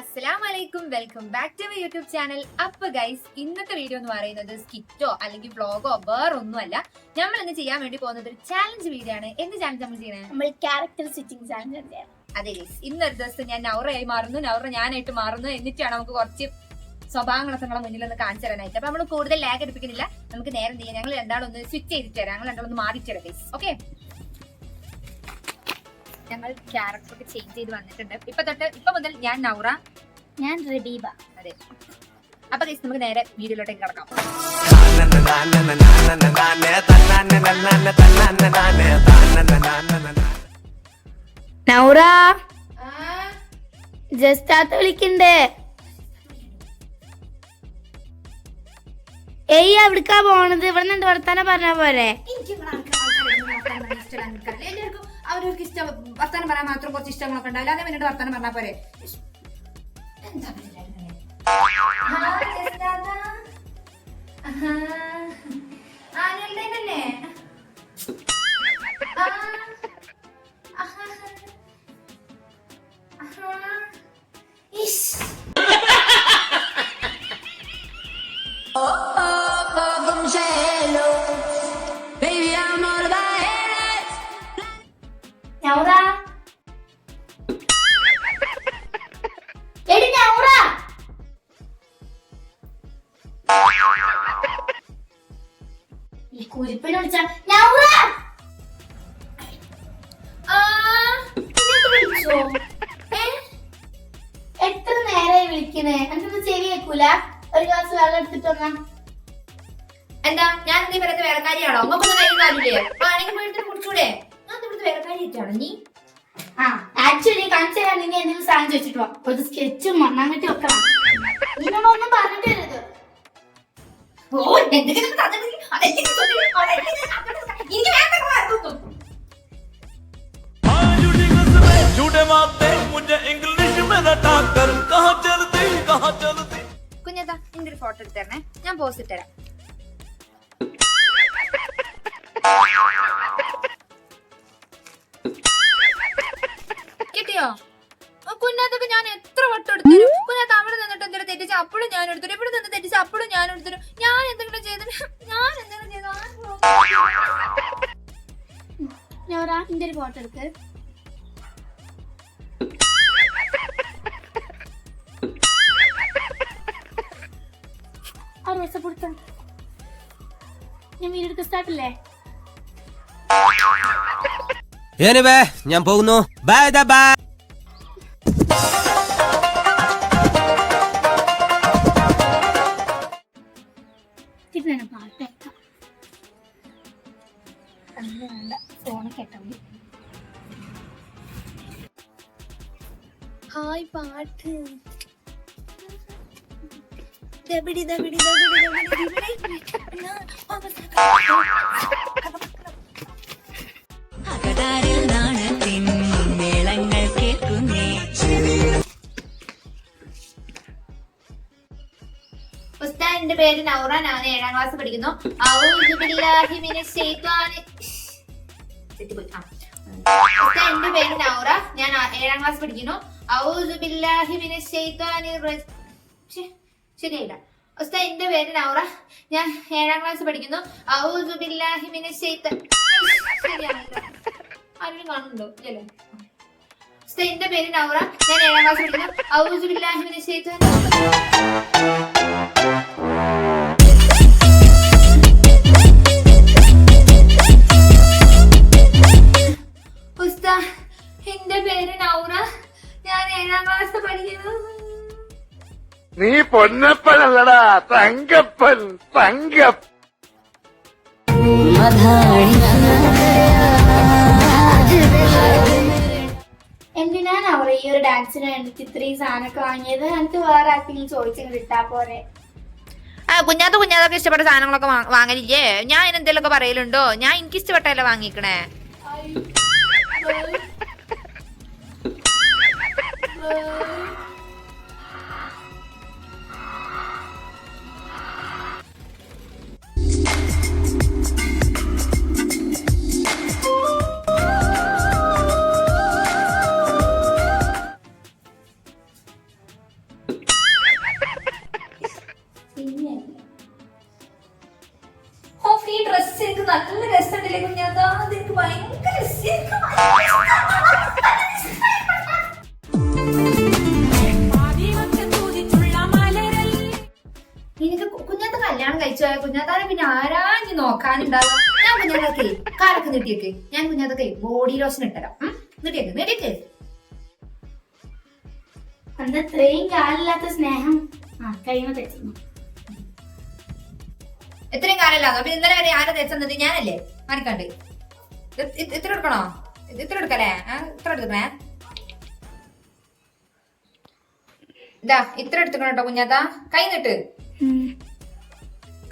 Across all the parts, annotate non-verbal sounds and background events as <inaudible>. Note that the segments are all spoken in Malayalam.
അസ്സലാം വലൈക്കും welcome back to my YouTube channel. അപ്പൊ ഗൈസ് ഇന്നത്തെ വീഡിയോ എന്ന് പറയുന്നത് സ്കിറ്റോ അല്ലെങ്കിൽ വ്ളോഗോ വേറൊന്നുമല്ല. നമ്മൾ ഇന്ന് ചെയ്യാൻ വേണ്ടി പോകുന്നത് ഒരു ചാലഞ്ച് വീഡിയോ ആണ്. എന്ത് ചാലഞ്ച് നമ്മൾ ചെയ്യുന്നത് നമ്മൾ ക്യാരക്ടർ സ്റ്റിച്ചിങ് ചാലഞ്ച് അതെ ഗൈസ് ഇന്നൊരു ദിവസം ഞാൻ നൗറയായി മാറുന്നു. നൗറ ഞാനായിട്ട് മാറുന്നു. എന്നിട്ടാണ് നമുക്ക് കുറച്ച് സ്വഭാവങ്ങളൊക്കെ നമ്മളെ മുന്നിൽ ഒന്ന് കാണിച്ചു തരാനായിട്ട്. അപ്പൊ നമ്മൾ കൂടുതൽ ലാഗ് എടുപ്പിക്കുന്നില്ല. നമുക്ക് നേരം ചെയ്യാം? ഞങ്ങൾ രണ്ടാളൊന്ന് സ്വിച്ച് ചെയ്തിട്ട് തരാം ഞങ്ങൾ രണ്ടാളൊന്ന് മാറിച്ചു തരാം ഗൈസ്. ഓക്കെ ഞങ്ങൾ ക്യാരക്ടർ ഒക്കെ ചേഞ്ച് ചെയ്ത് വന്നിട്ടുണ്ട്. ഇപ്പൊ തൊട്ട് ഇപ്പൊ മുതൽ ഞാൻ നൗറ. ഞാൻ റബീബ. അതെ. അപ്പൊ ഗൈസ് നമുക്ക് നേരെ വീഡിയോയിലോട്ടേക്ക് കിടക്കാം. നൗറ ജസ്റ്റാത്ത് വിളിക്കണ്ടേ. ഏയ് എവിടക്കാ പോണത്. ഇവിടെ നിന്ന് വർത്താനം പറഞ്ഞ പോരെ? എല്ലാവർക്കും അവരവർക്ക് ഇഷ്ടം വർത്തമാനം പറയാൻ മാത്രം കുറച്ച് ഇഷ്ടങ്ങളൊക്കെ ഉണ്ടാവില്ല. അതേ വേണ്ടി വർത്തമാനം പറഞ്ഞാൽ പോരെ. എന്താ നൗറ. എടി നൗറ. ഈ കുരിപ്പിനെ വിളിച്ച നൗറ? എത്ര നേരായി വിളിക്കണേ? എന്തൊന്നും ചെവി കേൾക്കൂല ഒരു ഗ്ലാസ് വെള്ളം എടുത്തിട്ട് വന്നാ. എന്താ ഞാൻ നീ പറയുന്നത് വേലക്കാരിയാണോ അങ്ങൊക്കൊന്നും കഴിയുന്നില്ലേ ആണെങ്കിൽ പോയിട്ട് കുടിച്ചൂടെ. ഒന്ന് വേറെ കാര്യമായിട്ടാണ് നീ ആ ആക്ച്വലി കാണിച്ചു തരാൻ നിന്നെ എന്തെങ്കിലും സാധനം ചോദിച്ചിട്ട് വാ. ഒരു സ്കെച്ചും മണ്ണാങ്കട്ടി ഒക്കെ നിന്നോടൊന്നും പറഞ്ഞിട്ട് വരുത് ഓ എന്തെങ്കിലും കുഞ്ഞതാ എന്റെ ഒരു ഫോട്ടോ എടുത്തരണേ ഞാൻ പോസ്റ്റ് ഇട്ടരാം എത്ര വട്ടം എടുത്തു ഞാൻ അവിടെ നിന്നിട്ട് എന്തെങ്കിലും തെറ്റിച്ച്? അപ്പോഴും ഞാൻ എടുത്തു ഇവിടെ നിന്ന് തെറ്റിച്ച്? അപ്പോഴും ഞാൻ എടുത്തു ഞാൻ എന്തെങ്കിലും ചെയ്തിട്ട് ഞാൻ എന്തെങ്കിലും ചെയ്തു ഞാൻ ഒരു ഫോട്ടോ എടുത്ത് ആ റോസ കൊടുത്ത ഞാൻ വീടെടുക്ക സ്റ്റാർട്ടില്ലേ എനിവേ ഞാൻ പോകുന്നു. ബൈ ദ ബൈ ഹായ് പാട്ട്. ദബിടി ദബിടി ദബിടി ദബിടി അകതാരിൽ നാണത്തിൻ മേളങ്ങൾ കേൾക്കുന്നേ. ഉസ്താദിന്റെ പേര് നൗറ ഞാൻ ഏഴാം ക്ലാസ് പഠിക്കുന്നു. ആ. ഉസ്താദിന്റെ പേര് നൗറ. ഞാൻ ഏഴാം ക്ലാസ് പഠിക്കുന്നു. ശരിയായില്ല. ഉസ്താദിന്റെ പേര് നൗറ. ഞാൻ ഏഴാം ക്ലാസ് പഠിക്കുന്നു. എന്റെ പേര് നൗറ. ഞാൻ ഏഴാം ക്ലാസ് പഠിക്കുന്നു. ഔസുബില്ലാഹിമിനെ ബില്ലാഹി ഏഴാം ക്ലാസ് പഠിക്കുന്നു നീ പൊന്നപ്പനല്ലടാ തങ്കപ്പൻ തങ്ക. എന്തിനാണ് അവർ ഈ ഒരു ഡാൻസിന് വേണ്ടിട്ട് ഇത്രയും സാധനമൊക്കെ വാങ്ങിയത്? എനിക്ക് വേറെ ആർക്കെങ്കിലും ചോദിച്ചു കിട്ടാ പോരെ. ആ കുഞ്ഞാത്ത കുഞ്ഞാത്തൊക്കെ ഇഷ്ടപ്പെട്ട സാധനങ്ങളൊക്കെ വാങ്ങലില്ലേ? ഞാൻ എന്തെങ്കിലുമൊക്കെ പറയലുണ്ടോ? ഞാൻ എനിക്ക് ഇഷ്ടപ്പെട്ടല്ലേ വാങ്ങിക്കണേ? Confie para sempre na clandestina de legumes, não tem que vai കുഞ്ഞാത്താനെ പിന്നെ ആരാഞ്ഞു നോക്കാനുണ്ടാവും ഞാൻ കുഞ്ഞാതൊക്കെ കാലൊക്കെ നീട്ടിയേക്ക്. ഞാൻ കുഞ്ഞാതൊക്കെ ബോഡി ലോഷൻ ഇട്ടരാം നീട്ടിയൊക്കെ. നീട്ടിയേക്ക്. എന്താ ഇത്രയും കാലില്ലാത്ത സ്നേഹം? ആ കഴിയുമ്പോ തെറ്റുന്നു ഇത്രയും കാലല്ലാന്നോ അപ്പൊ ഇന്നലെ വരെ ആരാ തേച്ചത് ഞാനല്ലേ? മാറിക്കണ്ട് ഇത്- ഇത് ഇത്ര എടുക്കണോ? ഇത് ഇത്ര എടുക്കലേ ആ ഇത്ര എടുക്കണേ ഇതാ ഇത്ര എടുത്തുക്കണം കേട്ടോ കുഞ്ഞാത്ത കൈ നിട്ട്.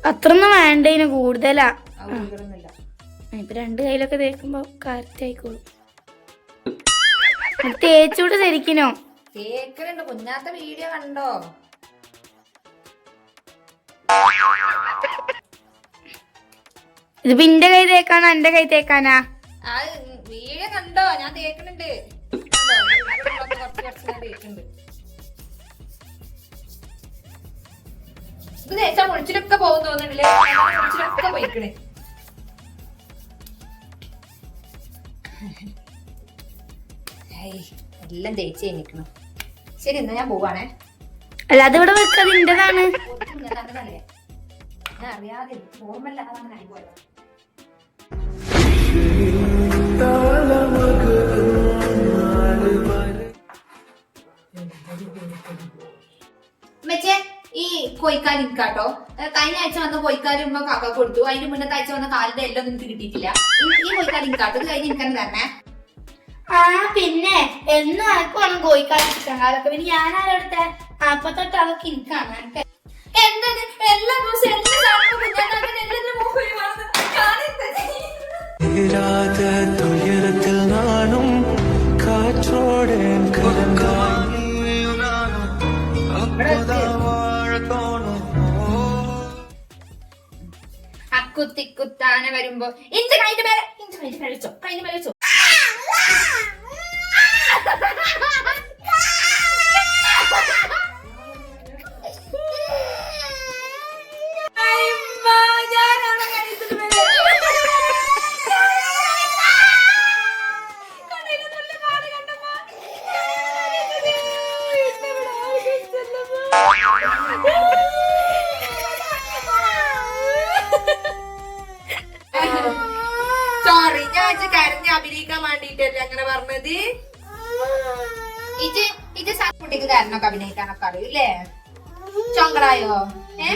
അത്രയൊന്നും വേണ്ട ഇതിന് കൂടുതലാ. ഇപ്പൊ രണ്ട് കയ്യിലൊക്കെ തേക്കുമ്പോ കറക്റ്റ് ആയിക്കോളും. അത് തേച്ചൂടെ ശരിക്കിനോ? തേക്കലുണ്ട്. കുഞ്ഞാത്ത വീഡിയോ കണ്ടോ? ഇതിപ്പോ ഇന്റെ കൈ തേക്കാനോ എന്റെ കൈ തേക്കാനാ? വീഡിയോ കണ്ടോ? ഞാൻ തേക്കണുണ്ട്. കുറച്ച് കുറച്ച് ഞാൻ തേക്കുന്നുണ്ട് ഇത് തേച്ചാ മുളിച്ചിലൊക്കെ പോകും തോന്നുന്നില്ലേ മുളിച്ചിലൊക്കെ പോയിക്കണേ. എല്ലാം തേച്ച് കഴിഞ്ഞിരിക്കണം ശരി എന്നാ ഞാൻ പോവാണേ. അല്ല അതിവിടെ വെക്കത് ഇന്റേതാണ് ഒട്ടും ഞാൻ അങ്ങനല്ലേ ഞാൻ അറിയാതെ ഓർമ്മല്ല അതങ്ങനെ ആയിപ്പോയത് കോയിക്കാൽ കേട്ടോ കഴിഞ്ഞ ആഴ്ച വന്ന കോയിക്കാൽ ഉമ്മ കാക്ക കൊടുത്തു. അതിന് മുന്നത്തെ ആഴ്ച വന്ന കാലിന്റെ എല്ലാം നിനക്ക് കിട്ടിയിട്ടില്ല. ഈ- കോയിക്കാൽ അത് കഴിഞ്ഞ് എനിക്ക് തന്നെ ആ പിന്നെ എന്നും അനക്ക് വേണം കോഴിക്കാലിരിക്കാൻ കാലൊക്കെ പിന്നെ ഞാനാരടുത്തെ അപ്പൊ തൊട്ട് അതൊക്കെ എനിക്കാണ് എനിക്ക് എന്തത്? എല്ലാ ദിവസവും എല്ലാ എല്ലാ കുഞ്ഞാണ്ടാക്കാൻ അക്കുത്തിക്കുത്താന വരുമ്പോ ഇന്റെ കൈന്റെ മേലെ? ഇന്റെ കൈന്റെ മേലെ വെച്ചോ കൈന്റെ മേലെ വെച്ചോ. സോറി ഞാൻ കരഞ്ഞ് അഭിനയിക്കാൻ വേണ്ടിട്ടല്ലേ അങ്ങനെ പറഞ്ഞത്? ഇജ് ഇജ് കുട്ടിക്ക് കരനൊക്കെ അഭിനയിക്കാനൊക്കെ അറിയൂല്ലേ ചൊങ്കടായോ ഏ?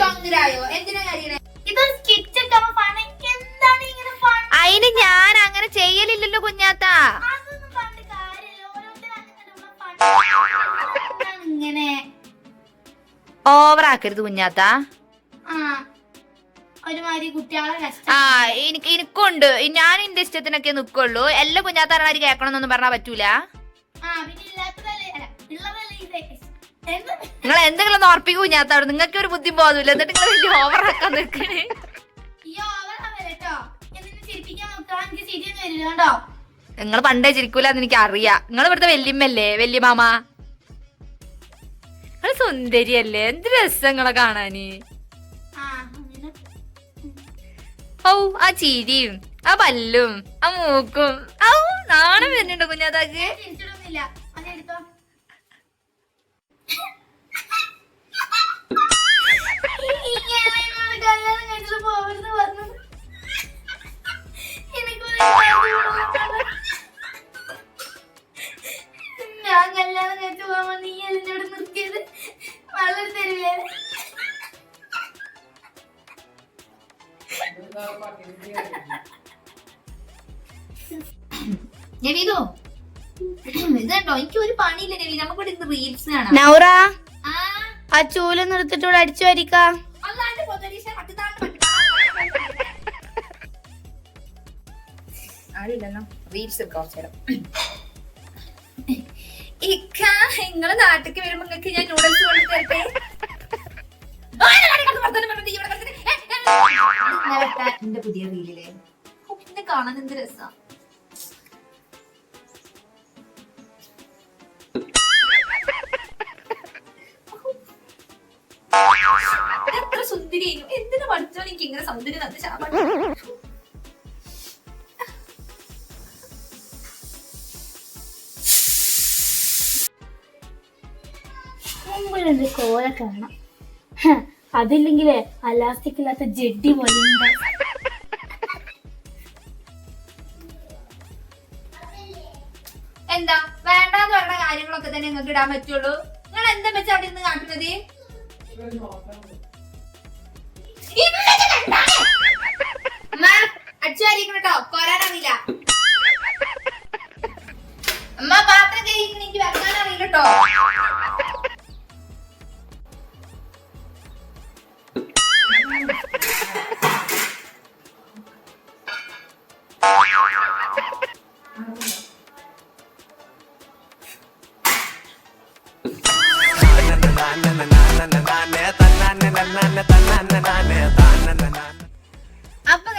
ചൊങ്കരായോ എന്തിനാ കരയണേ? ഇത് സ്കിറ്റ് ഒക്കെ പണി എന്താണ് ഇങ്ങനെ പണി അതിന് ഞാൻ അങ്ങനെ ചെയ്യലില്ലല്ലോ കുഞ്ഞാത്ത. ഓവർ കുഞ്ഞാത്ത. ആ. ഒരുമാതിരി കുട്ടികളെ കഷ്ടം ആ എനിക്ക് എനിക്കുണ്ട്. ഞാൻ എന്റെ ഇഷ്ടത്തിനൊക്കെ നിക്കുള്ളൂ. എല്ലാ കുഞ്ഞാത്താരമാര് കേൾക്കണമെന്നൊന്നും പറഞ്ഞാൽ പറ്റൂല. ആ പിന്നെ ഇല്ലാത്തതല്ലേ അല്ല ഉള്ളതല്ലേ ഇത് എന്ത്? നിങ്ങൾ എന്തെങ്കിലും ഒന്ന് ഉറപ്പിക്കൂ നിങ്ങൾക്ക് ഒരു ബുദ്ധി പോകുന്നില്ല എന്നിട്ട് നിങ്ങൾ വലിയ ഓവർ ആക്കാൻ നിൽക്കണേ. ഈ ചിരിപ്പിക്കാൻ നോക്കാം എനിക്ക് ചിരിയൊന്നും വരില്ല കേട്ടോ നിങ്ങൾ പണ്ടേ ചിരിക്കൂല എന്ന് എനിക്ക് അറിയാം നിങ്ങൾ ഇവിടുത്തെ വല്യമ്മല്ലേ വല്യമാമ. നിങ്ങൾ സുന്ദരിയല്ലേ? എന്ത് രസങ്ങളെ കാണാന്? ഔ ആ ചിരിയും ആ പല്ലും ആ മൂക്കും. ഔ നാണം വരുന്നുണ്ടോ കുഞ്ഞാതാക്ക്? ഞാൻ കല്യാണം കഴിച്ചു പോകുമ്പോ നീ എന്നോട് നിർത്തിയത് വളരെ തരില്ലേ <coughs> നവീതോ ഇതുണ്ടോ? എനിക്ക് ഒരു പണിയില്ല നവീ നമുക്കിവിടെ ഇന്ന് റീൽസ് കാണാം. നൗറ ആ, ചൂല നിർത്തിട്ട് ഇവിടെ അടിച്ചു വരിക്ക റീൽസ് കുറച്ചു നേരം. ഇക്ക നിങ്ങളെ നാട്ടിക്ക് വരുമ്പോ നിങ്ങൾക്ക് ഞാൻ നൂഡിൽസ് കൊണ്ട് തരട്ടെ ഇന്നലത്തെ എന്റെ പുതിയ റീലിലെ. എന്നെ കാണാൻ എന്ത് രസാ? എത്ര സുന്ദരി. സൗന്ദര്യം എന്തിനു പഠിച്ചോ എനിക്ക് ഇങ്ങനെ സൗന്ദര്യം? തന്ന ശാപം മുമ്പിലൊരു കോല കാണാം. ഹ, അതില്ലെങ്കിലേ അലാസ്റ്റിക് ഇല്ലാത്ത ജെഡി പോലെ. എന്താ വേണ്ടാന്ന് പറഞ്ഞ കാര്യങ്ങളൊക്കെ തന്നെ നിങ്ങൾക്ക് ഇടാൻ പറ്റുള്ളൂ. നിങ്ങൾ എന്താ വെച്ചാ അവിടെ നിന്ന് കാട്ടുന്നത്? കൊരാനറിയില്ല അമ്മ പാത്രം കഴിക്കുന്ന എനിക്ക് വെക്കാൻ അറിയില്ല കേട്ടോ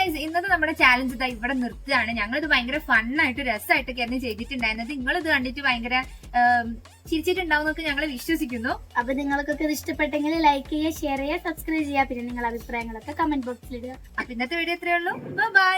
guys, ഇന്നത്തെ നമ്മുടെ ചാലഞ്ച് ഇതാ ഇവിടെ നിർത്തുകയാണ് ഞങ്ങളിത് ഭയങ്കര ഫണ്ണായിട്ട് രസമായിട്ടൊക്കെ ആയിരുന്നു ചെയ്തിട്ടുണ്ടായിരുന്നത് നിങ്ങൾ ഇത് കണ്ടിട്ട് ഭയങ്കര ചിരിച്ചിട്ടുണ്ടാവും ചിരിച്ചിട്ടുണ്ടാവുന്നൊക്കെ ഞങ്ങൾ വിശ്വസിക്കുന്നു അപ്പൊ നിങ്ങൾക്കൊക്കെ ഇത് ഇഷ്ടപ്പെട്ടെങ്കിൽ ലൈക്ക് ചെയ്യുക ഷെയർ ചെയ്യുക സബ്സ്ക്രൈബ് ചെയ്യുക പിന്നെ നിങ്ങളുടെ അഭിപ്രായങ്ങളൊക്കെ കമന്റ് ബോക്സിൽ ഇടുക അപ്പൊ ഇന്നത്തെ വീഡിയോ ഇത്രയേ ഉള്ളൂ ബൈ